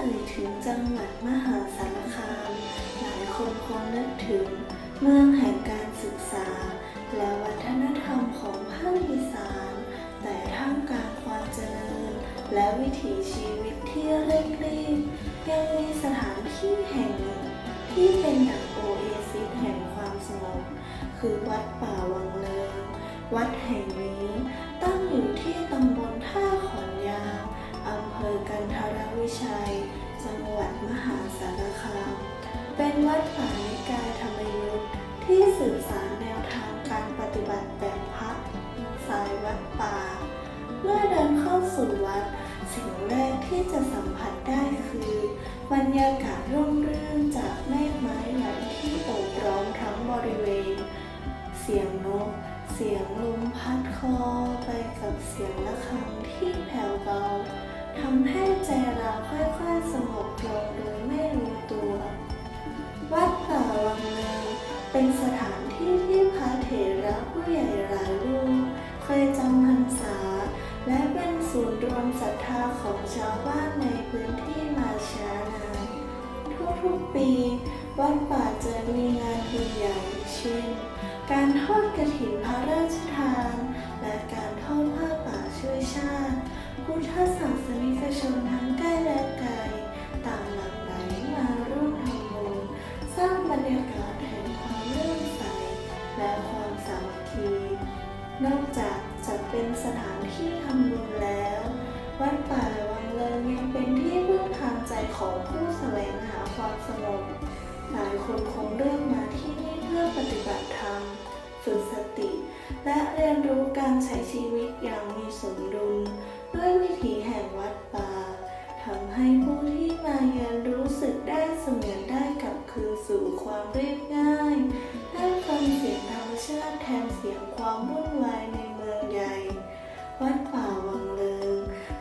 อ่ยถึงจังหวัดมหาสารคาม หลายคนคงนึกถึง เมืองแห่งการศึกษา และวัฒนธรรมของภาคอีสาน แต่ท่ามกลางความเจริญ และวิถีชีวิตที่เร่งรีบยังมีสถานที่แห่งหนึ่ง ที่เป็นดังโอเอซิสแห่งความสงบคือวัดป่าวังเลิงวัดแห่งนี้ วัดป่า เมื่อเดินเข้าสู่วัด สิ่งแรกที่จะสัมผัสได้คือบรรยากาศร่มรื่นจากเมฆไม้ไหลที่โอบร้อมทั้งบริเวณ เสียงนก เสียงลมพัดคอไปกับเสียงะระฆัง ทุกปี วัดป่าจะมีงานบุญใหญ่เช่น การทอดกระถินพระราชทาน และการทอดผ้าป่าช่วยชาติพุทธศาสนิกชนทั้งใกล้และไกลต่างหลั่งไหลมาร่วมทำบุญสร้างบรรยากาศแห่งความเลื่อมใส และความสามัคคี นอกจากจะเป็นสถานที่ทำบุญแล้ว วัดป่าวังเลิงยังเป็นที่พึ่งทางใจของผู้แสวงหาความ คนคงเลือกมาที่นี่เพื่อปฏิบัติธรรม ฝึกสติ และเรียนรู้การใช้ชีวิตอย่างมีสมดุล ด้วยวิถีแห่งวัดป่าทำให้ผู้ที่มาเยือนรู้สึกได้เสมือนได้กลับคืนสู่ความเรียบง่าย ได้ฟังเสียงธรรมชาติแทนเสียงความวุ่นวายในเมืองใหญ่ วัดป่าวังเลิง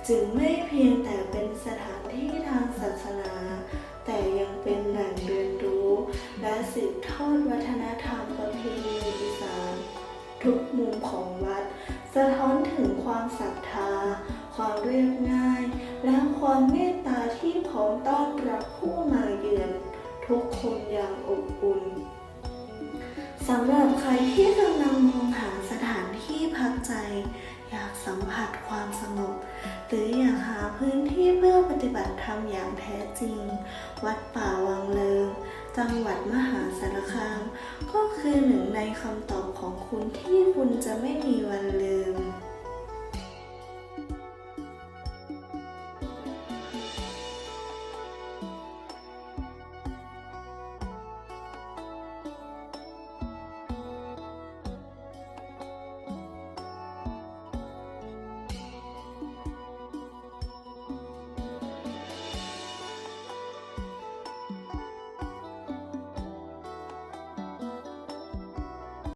จึงไม่เพียงแต่เป็นสถานที่ทางศาสนา แต่ยังเป็นแหล่ง สืบทอดวัฒนธรรมประเพณีอีสานทุกมุมของวัด สะท้อนถึงความศรัทธา ความเรียบง่าย และความเมตตาที่พร้อมต้อนรับผู้มาเยือน ทุกคนอย่างอบอุ่นสำหรับใครที่กำลังมองหาสถานที่พักใจ อยากสัมผัสความสงบหรืออยากหาพื้นที่เพื่อปฏิบัติธรรมอย่างแท้จริง วัดป่าวังเลิง จังหวัดมหาสารคาม ก็คือหนึ่งในคำตอบของคุณที่คุณจะไม่มีวันลืม